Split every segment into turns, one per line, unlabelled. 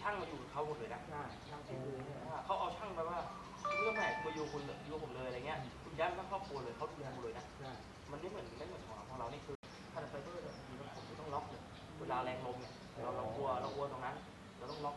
ช่างมาอยู่กับเขาหมดเลยนะ
ใช่ช่างที่ดูเนี่ย
อ่าเขาเอาช่างไปว่าเรื่องไหนมาอยู่คุณอยู่ผมเลยอะไรเงี้ยคุณย้ายทั้งครอบครัวเลยเขาดูแลหมดเลยนะ
ใช่
มันไม่เหมือนไม่เหมือนของเราของเรานี่คือคาร์ไฟเบอร์เนี่ยบางทีมันผมต้องล็อกเนี่ยเวลาแรงลมเนี่ยเราเรากลัวเรากลัวตรงนั้น เราต้องล็อก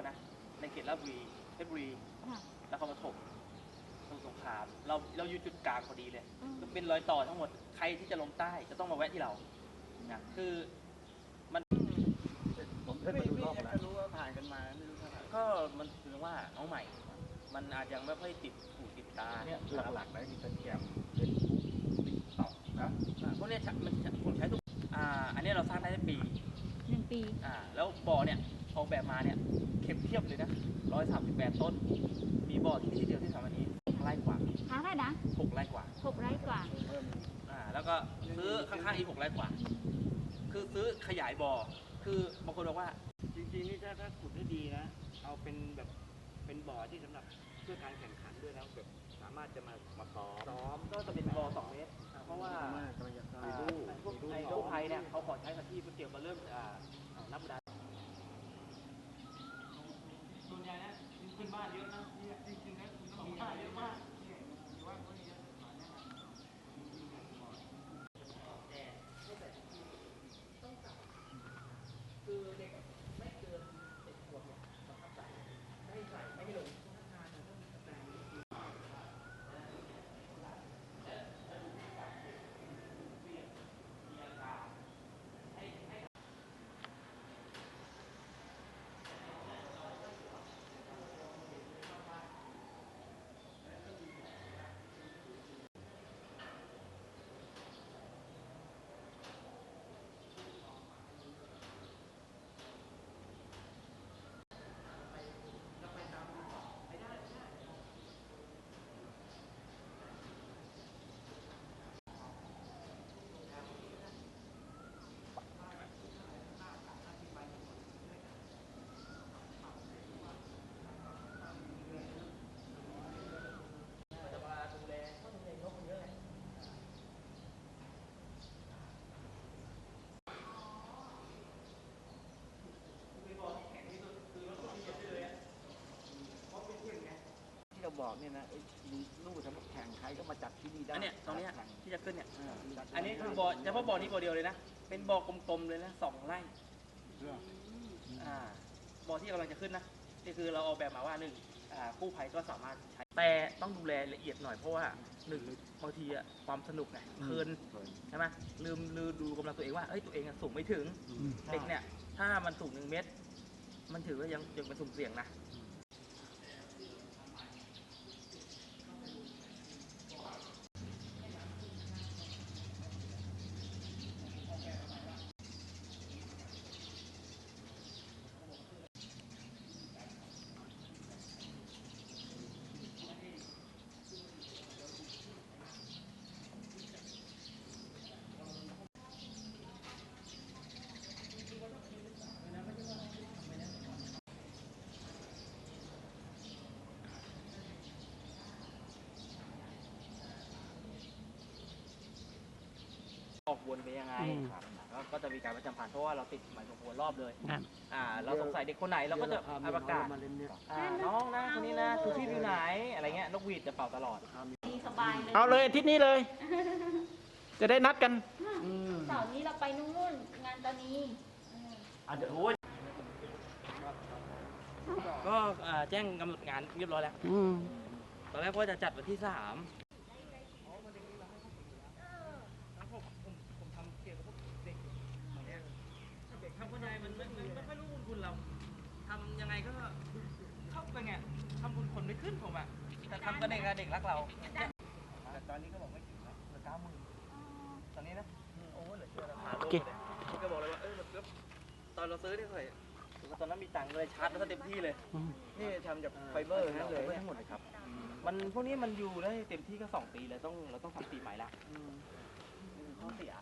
ทั่วนะ ในเขตลาดบุรีเพชรบุรี
ค่ะ
นครปฐมสมุทรสงครามเราเราอยู่จุดกลางพอดีเลย
อืม
เป็นรอยต่อทั้งหมดใครที่จะลงใต้จะต้องมาแวะที่เรานะคือมัน
ผมเคยมาดูรอบ
ไม่
แล้ว
รู้ว่าผ่านกันมาไม่รู้เท่าไหร่
ก็มันคือว่าน้องใหม่ มันอาจจะไม่ค่อยติดหูติดตา
เนี่ยหลักๆนะอินสตาแกรมเฟซบุ๊กติ๊กต็อกนะ
อ่าพวกเนี้ยใช้มันผมใช้ทุกอ่าอันเนี้ยเราสร้างได้ในปี
หนึ่งปี
อ่า แล้วบ่อเนี่ย ออกแบบมาเนี่ยเข็มเทียบเลยนะร้อยสามสิบแปดต้น มีบ่อที่ที่เดียวที่ทำอันนี้หกไร่กว่า
ค้าได้นะ
หกไร่กว่า
หกไร่กว่า
เพิ่ม
อ่าแล้วก็ซื้อข้างๆอีกหกไร่กว่า คือซื้อขยายบ่อคือบางคนบอกว่า
จริงๆนี่ถ้าถ้าขุดได้ดีนะ เอาเป็นแบบเป็นบ่อที่สำหรับเพื่อการแข่งขันด้วยนะแบบสามารถจะมามาซ้อม
ซ้อมก็จะเป็นบ่อสองเมตรอ่าเพราะว่า
กำลังจะ
อ่าพวกไอ้โรคภัยเนี่ยเขาขอใช้สถานที่เพื่อเกี่ยวมาเริ่มอ่าอ่านับดาส่วนใหญ่นะขึ้นบ้านเยอะนะจริงๆนะคุณต้องมีบ้านเยอะมากคือเด็กไม่เกินเด็กขวบเนี่ยบังคับใส่ไม่ให้ใส่ไม่ให้ลง จะมาดูแลก็ดูแลนกมันเยอะไงคือบอกที่แข็งที่สุดคือรถที่จะเลยอะเพราะเป็นเพื่อนไง
ที่เรา บอกเนี่ยนะไอ้ลูกสำหรับแข่งใครก็มาจัดที่นี่ได้
อันเนี้ยตรงเนี้ย
แข่ง
ที่จะขึ้นเนี่ยา
จัด
อันนี้คือบ่อเฉพาะบ่อนี้บ่อเดียวเลยนะ เป็นบ่อกลมๆเลยนะสองไร่
เรื่องอื
อ่าบ่อที่กำลังจะขึ้นนะนี่คือเราออกแบบมาว่าหนึ่งอ่ากู้ภัยก็สามารถใช้แต่ต้องดูแลละเอียดหน่อยเพราะว่าหนึ่งบางทีอะความสนุกไงเพลินใช่ไหมลืมลืมดูกำลังตัวเองว่าเอ้ยตัวเองอะสูงไม่ถึง เด็กเนี่ยถ้ามันสูงหนึ่งเมตร มันถือว่ายังยังเป็นสุ่มเสี่ยงนะ วนไปยังไง
อืม
แล้วก็จะมีการประจำผ่านเพราะว่าเราติดหมายถึงวนรอบเลย
ครับ
อ่า เราสงสัยเด็กคนไหนเราก็จะเอาประกาศ
มาเล่นเนี่ย
อ่าน้องนะคนนี้นะคือที่อยู่ไหนอะไรเงี้ยนกหวีดจะเป่าตลอด
ดีสบายเลย
เอาเลยอาทิศนี้เลย จะได้นัดกัน
เสาร์นี้เราไปนู่นงานตอนนี้เออ
อะเดี๋ยวโอ้ยก็อ่าแจ้งกำหนดงานเรียบร้อยแล้ว
อืม
ตอนแรกว่าจะจัดวันที่สามผมผมทำเกี่ยวกับพวกเด็กอย่างเงี้ยเด็ก ทำคนใหญ่มันไม่ไม่ไม่ค่อยรู้บุญคุณเราทำยังไงก็เข้าไปไงทำบุญคนไม่ขึ้นผมอะแต่ทำกับเด็กอะเด็กรักเราแต่ตอนนี้ก็บอกไม่ถึงแล้วเหลือเก้าหมื่นตอนนี้นะโอ้เหลือเชื่อราคาโลกเลยก็บอกเลยว่าเออแบบตอนเราซื้อเนี่ยเท่าไหร่ตอนนั้นมีตังค์เลยชาร์จแล้วก็เต็มที่เลยนี่ทำจากไฟเบอร์ทั้งนั้นเลยทั้งหมดเลยครับ มันพวกนี้มันอยู่ได้เต็มที่ก็สองปีเลยต้องเราต้องทำปีใหม่ละนี่คือข้อเสีย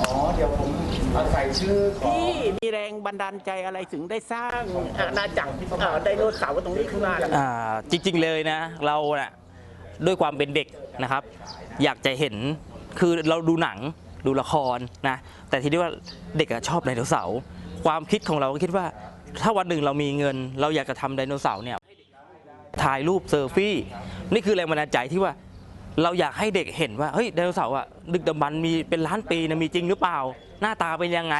อ๋อ เดี๋ยวผมเอาใส่ชื่อของ
พี่มีแรงบันดาลใจอะไรถึงได้สร้างอาณาจักรเอ่อไดโนเสาร์ตรงนี้ขึ้นมา
อ่าจริงๆเลยนะเราน่ะด้วยความเป็นเด็กนะครับ อยากจะเห็นคือเราดูหนังดูละครนะแต่ทีนี้ว่าเด็กอะชอบไดโนเสาร์ความคิดของเราก็คิดว่า ถ้าวันหนึ่งเรามีเงิน เราอยากจะทำไดโนเสาร์เนี่ยถ่ายรูปเซอร์ฟี่ นี่คือแรงบันดาลใจที่ว่า เราอยากให้เด็กเห็นว่าเฮ้ยไดโนเสาร์อะดึกดำบรรพ์มีเป็นล้านปีนะมีจริงหรือเปล่า หน้าตาเป็นยังไง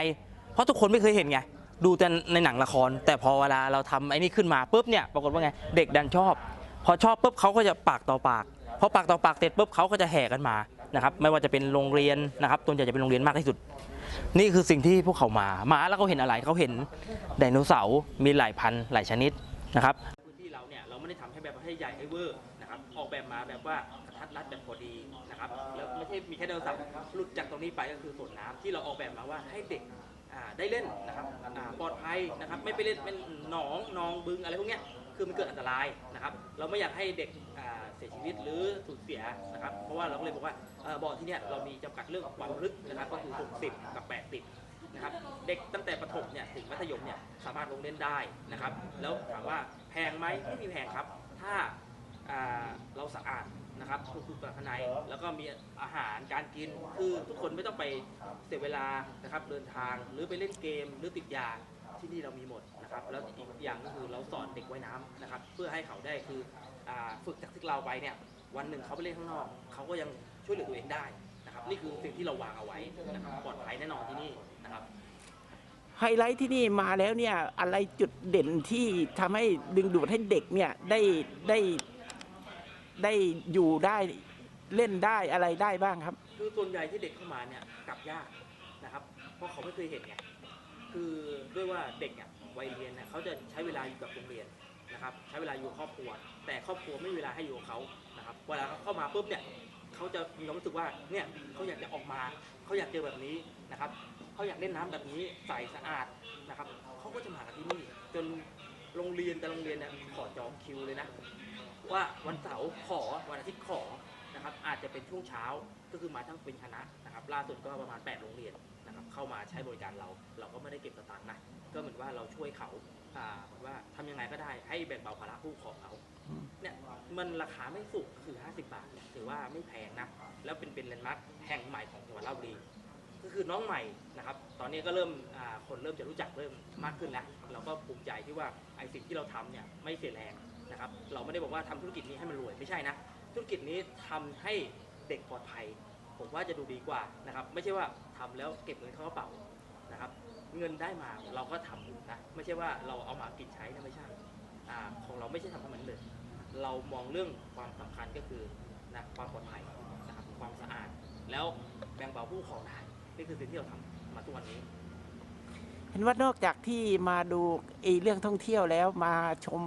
เพราะทุกคนไม่เคยเห็นไงดูแต่ในหนังละคร แต่พอเวลาเราทำไอ้นี่ขึ้นมาปุ๊บเนี่ยปรากฏว่าไงเด็กดันชอบ พอชอบปุ๊บเขาก็จะปากต่อปากพอปากต่อปากเสร็จปุ๊บเขาก็จะแห่กันมานะครับไม่ว่าจะเป็นโรงเรียนนะครับตัวใหญ่จะเป็นโรงเรียนมากที่สุด นี่คือสิ่งที่พวกเขามามาแล้วเขาเห็นอะไรเขาเห็นไดโนเสาร์มีหลายพันหลายชนิดนะครับ
พื้นที่เราเนี่ยเราไม่ได้ทำให้แบบให้ใหญ่ให้เวอร์นะครับออกแบบมาแบบว่า รัดแบบพอดีนะครับแล้วไม่ใช่มีแค่ไดโนเสาร์หลุดจากตรงนี้ไปก็คือสวนน้ำที่เราออกแบบมาว่าให้เด็กได้เล่นนะครับปลอดภัยนะครับไม่ไปเล่นเป็นหนองนองบึงอะไรพวกนี้คือมันเกิดอันตรายนะครับ เราไม่อยากให้เด็กเสียชีวิตหรือสูญเสียนะครับ เพราะว่าเราก็เลยบอกว่าบ่อบ่อที่นี่เรามีจำกัดเรื่องความลึกนะครับก็คือ 60 กับ 80 นะครับ เด็กตั้งแต่ประถมเนี่ยถึงมัธยมเนี่ยสามารถลงเล่นได้นะครับ แล้วถามว่าแพงไหมไม่มีแพงครับ ถ้าเราสะอาด นะครับทุกๆภายในแล้วก็มีอาหารการกิน คือทุกคนไม่ต้องไปเสียเวลานะครับเดินทางหรือไปเล่นเกมหรือติดยาที่นี่เรามีหมดนะครับแล้วอีกอย่างก็คือเราสอนเด็กว่ายน้ำนะครับเพื่อให้เขาได้คืออาฝึกจากที่เราไปเนี่ยวันหนึ่งเขาไปเล่นข้างนอก เขาก็ยังช่วยเหลือตัวเองได้นะครับนี่คือสิ่งที่เราวางเอาไว้นะครับปลอดภัยแน่นอนที่นี่นะครับ
ไฮไลท์ที่นี่มาแล้วเนี่ยอะไรจุดเด่นที่ทำให้ดึงดูดให้เด็กเนี่ยได้ได้ ได้อยู่ได้เล่นได้อะไรได้บ้างครับ
คือส่วนใหญ่ที่เด็กเข้ามาเนี่ยกลับยากนะครับ เพราะเขาไม่เคยเห็นไงคือด้วยว่าเด็กเนี่ยวัยเรียนเนี่ยเขาจะใช้เวลาอยู่กับโรงเรียนนะครับ ใช้เวลาอยู่ครอบครัว แต่ครอบครัวไม่มีเวลาให้อยู่กับเขานะครับเวลาเขาเข้ามาปุ๊บเนี่ยเขาจะมีความรู้สึกว่าเนี่ยเขาอยากจะออกมาเขาอยากเจอแบบนี้นะครับเขาอยากเล่นน้ำแบบนี้ใสสะอาดนะครับเขาก็จะมาที่นี่จนโรงเรียนแต่โรงเรียนเนี่ยขอจองคิวเลยนะ ว่าวันเสาร์ขอวันอาทิตย์ขอนะครับอาจจะเป็นช่วงเช้าก็คือมาทั้งเป็นคณะนะครับล่าสุดก็ประมาณ 8 โรงเรียนนะครับเข้ามาใช้บริการเรา เราก็ไม่ได้เก็บสตางค์นะก็เหมือนว่าเราช่วยเขาอ่าเหมือนว่าทำยังไงก็ได้ให้แบ่งเบาภาระผู้ปกครองเขาเนี่ยมันราคาไม่สูงคือ 50 บาทเนี่ยถือว่าไม่แพงนะแล้วเป็นเป็นแลนด์มาร์คแห่งใหม่ของจังหวัดราชบุรีก็คือน้องใหม่นะครับ ตอนนี้ก็เริ่มอ่าคนเริ่มจะรู้จักเริ่มมากขึ้นแล้ว เราก็ภูมิใจที่ว่าไอสิ่งที่เราทำเนี่ยไม่เสียแรง นะครับเราไม่ได้บอกว่าทำธุรกิจนี้ให้มันรวยไม่ใช่นะธุรกิจนี้ทำให้เด็กปลอดภัย ผมว่าจะดูดีกว่านะครับไม่ใช่ว่าทำแล้วเก็บเงินเข้ากระเป๋านะครับเงินได้มาเราก็ทำนะไม่ใช่ว่าเราเอามากินใช้นะไม่ใช่ของเราไม่ใช่ทำให้มันเลยเรามองเรื่องความสำคัญก็คือนะความปลอดภัยนะครับความสะอาด แล้วแบ่งเบาผู้ปกครองได้นี่คือสิ่งที่เราทำมาทุกวันนี้
เห็นว่านอกจากที่มาดูไอ้เรื่องท่องเที่ยวแล้วมาชม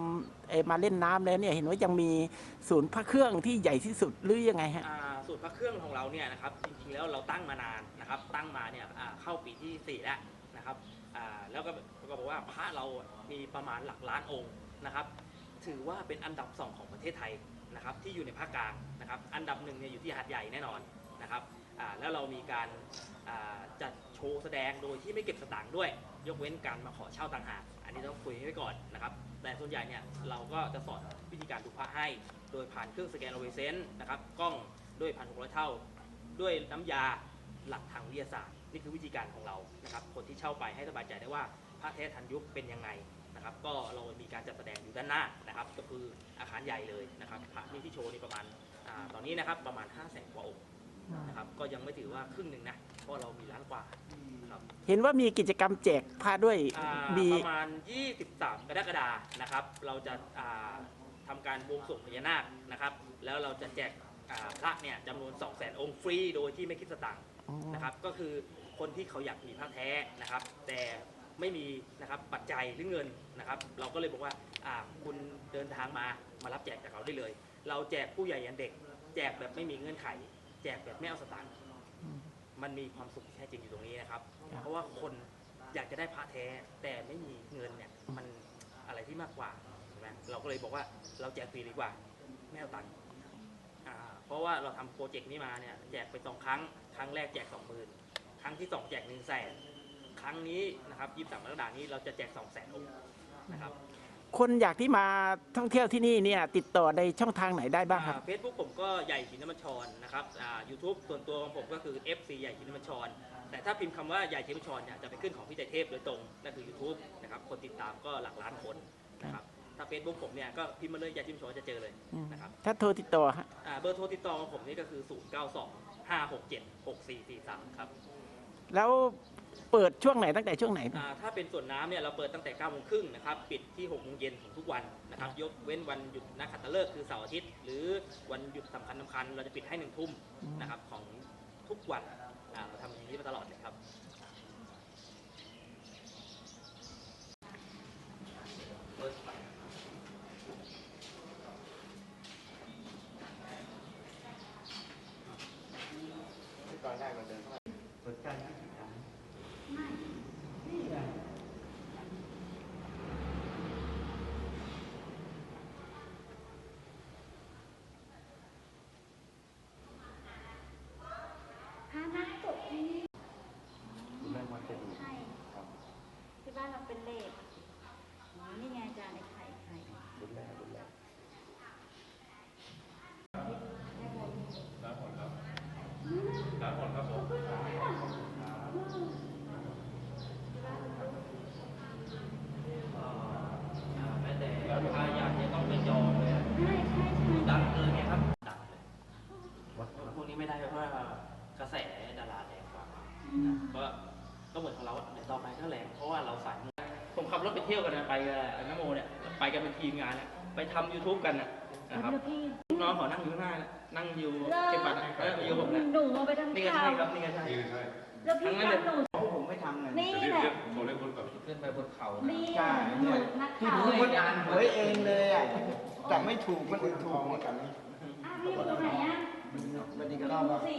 เอ่อมาเล่นน้ำแล้วเนี่ยเห็นว่ายังมีศูนย์พระเครื่องที่ใหญ่ที่สุดหรือยังไงฮะ
อ่าสูตรพระเครื่องของเราเนี่ยนะครับจริงๆแล้วเราตั้งมานานนะครับตั้งมาเนี่ยอ่าเข้าปีที่ 4 แล้วนะครับอ่าแล้วก็ก็บอกว่าพระเรามีประมาณหลักล้านองค์นะครับ ถือว่าเป็นอันดับ 2 ของประเทศไทยนะครับที่อยู่ในภาคกลางนะครับอันดับหนึ่งเนี่ยอยู่ที่หาดใหญ่แน่นอนนะครับอ่าแล้วเรามีการอ่าจัด โชว์แสดงโดยที่ไม่เก็บสตางค์ด้วย ยกเว้นการมาขอเช่าต่างหากอันนี้ต้องคุยไว้ก่อนนะครับ แต่ส่วนใหญ่เนี่ยเราก็จะสอนวิธีการดูพระให้ โดยผ่านเครื่องสแกนโอเวเซนนะครับกล้องด้วยพันหกร้อยเท่า ด้วยน้ำยาหลักทางวิทยาศาสตร์ นี่คือวิธีการของเรานะครับคนที่เช่าไปให้สบายใจได้ว่าพระแท้ทันยุคเป็นยังไงนะครับ ก็เรามีการจัดแสดงอยู่ด้านหน้านะครับ ก็คืออาคารใหญ่เลยนะครับพระนี่ที่โชว์นี่ประมาณอตอนนี้นะครับประมาณ5 0 0แสนกว่าองค์ นะครับก็ยังไม่ถือว่าครึ่งหนึ่งนะเพราะเรามีล้านกว่าครับ
เห็นว่ามีกิจกรรมแจกพระด้วย
อ่า
มี
ประมาณ 23 กรกฎานะครับ เราจะอ่าทำการบวงสรวงพญานาคนะครับ แล้วเราจะแจกอ่าพระเนี่ยจำนวน 2 0 0 0 0 0องค์ฟรีโดยที่ไม่คิดสตังค์ นะครับก็คือคนที่เขาอยากมีพระแท้นะครับ แต่ไม่มีนะครับปัจจัยหรือเงินนะครับ เราก็เลยบอกว่าอ่าคุณเดินทางมามารับแจกจากเราได้เลย เราแจกผู้ใหญ่ยันเด็ก แจกแบบไม่มีเงื่อนไขแจกแบบไม่เอาสตางค์มันมีความสุขที่แท้จริงอยู่ตรงนี้นะครับ
ครับ
เพราะว่าคนอยากจะได้พระแท้แต่ไม่มีเงินเนี่ยมันอะไรที่มากกว่าใช่ไหมเราก็เลยบอกว่าเราแจกฟรีดีกว่าไม่เอาตังค์อ่าเพราะว่าเราทำโปรเจกต์นี้มาเนี่ยแจกไปสองครั้ง ครั้งแรกแจกสองหมื่นครั้งที่สองแจกหนึ่งแสนครั้งนี้นะครับยี่สิบสามกรกฎาคมนี้เราจะแจกสองแสนองค์นะครับ
คนอยากที่มาท่องเที่ยวที่นี่เนี่ยติดต่อในช่องทางไหนได้บ้างครับ
เฟซบุ๊กผมก็ใหญ่ชินมัญชรนะครับอ่ายูทูบส่วนตัวของผมก็คือ FC ใหญ่ชินมัญชรแต่ถ้าพิมพ์คำว่าใหญ่ชินมัญชรเนี่ยจะไปขึ้นของพี่ใจเทพโดยตรงนั่นคือ YouTube นะครับคนติดตามก็หลักล้านคนนะครับถ้า Facebook ผมเนี่ยก็พิมพ์มาเลยใหญ่ชินมัญชรจะเจอเลยนะครับ
ถ้าโทรติดต่อฮะ
อ่าเบอร์โทรติดต่อของผมนี่ก็คือ 0 9 2 5 6 7 6 4 4 3ครับ
แล้ว เปิดช่วงไหนตั้งแต่ช่วงไหน
อ่าถ้าเป็นส่วนน้ำเนี่ยเราเปิดตั้งแต่9โมงครึ่งนะครับ ปิดที่6โมงเย็นของทุกวันนะครับ ยกเว้นวันหยุดนักขัตฤกษ์คือเสาร์อาทิตย์ หรือวันหยุดสำคัญสำคัญเราจะปิดให้หนึ่งทุ่มนะครับของทุกวันอ่าเราทำอย่างนี้มาตลอดเลยครับ
พานักกดที่นี่ใช่ที่บ้านเราเป็นเลขอ๋อนี่ไงอาจารย์ไอ้ไข่ไข่ใช่
แม้แต่ถ้าอยากจะต้องไปจองเลยอะ
ใช่ใช่
ดังเลยไงครับดังเลยพวกนี้ไม่ได้เพราะว่ากระแสดาราแรงกว่านะก็ก็เหมือนของเราอะเดี๋ยวต่อไปก็แรงเพราะว่าเราสายมูผมขับรถไปเที่ยวกันนะไปกับน้ำโมเนี่ยไป กันเป็นทีมงานเนี่ยไปทำ YouTube กันนะนะครับ
แล้วพี่
ลูกน้องเขานั่งอยู่ข้างหน้านะนั่งอยู่เก็บบัตรนะเอออยู่ผมนะ
หนูเอาไปทำ
นี่ก็
ข่า
ใช่
ว
ครับนี่ก็ใช่
แล้วพี่
ทั้งนั้นเลย
ทำหนู
ผมไม่ทำไง
นี่แหละ
ขึ้นไปบนเขา
นี่
ใช่
หนูนัก
ที่
ข่าว
รู้ว่าอ่านหวยเองเลยอะแต่ไม่ถูกมันอื่นถูกหมด
อะพี่อยู่ตรงไหนอะ
วันนี้ก็
ดู
เล่าว่า
สิ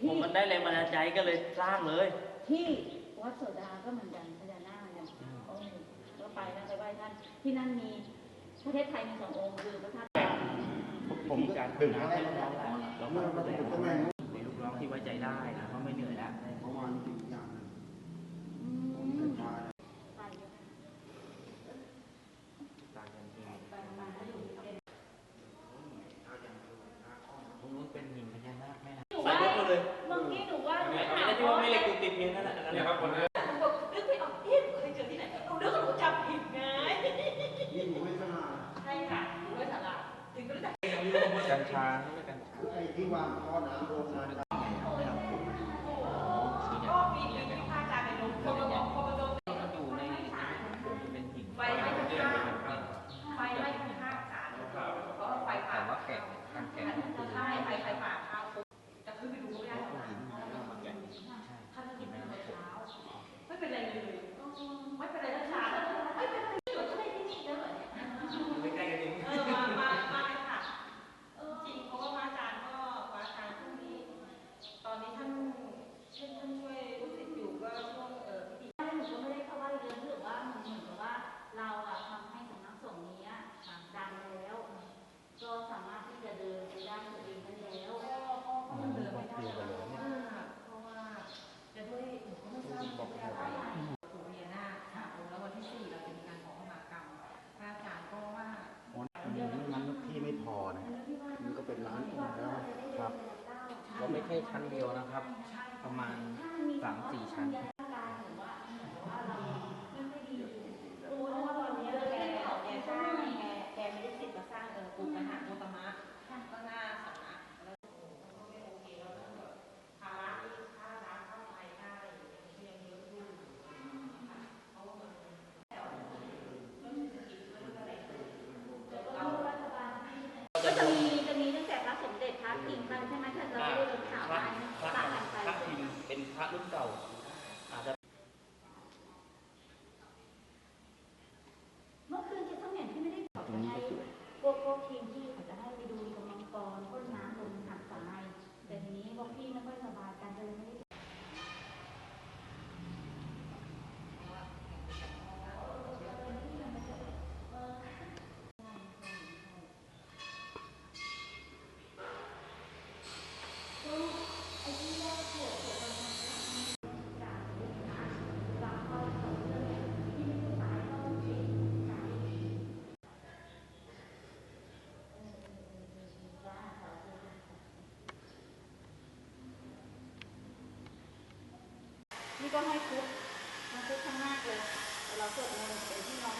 ผม
พี่
มันได้แรงบันดาลใจก็เลยสร้างเลย
ที่วัดโสดาก็เหมือนกันพญ ที่นั่นมีประเทศไทยมีสององค์คือพระธาตุ
ผมการดื่น้ำให้ลูกน้องแล้วเราก็ดูแลในลูกน้องที่ไว้ใจได้นะเขาไม่เหนื่อยแล้ว time. ี่ก็
ให้
คุกมั
น
คุ
กทั้งหน้า
เลย
แต่เรา
สวด
เงิ
น
เป็น
พี่น้อ
ง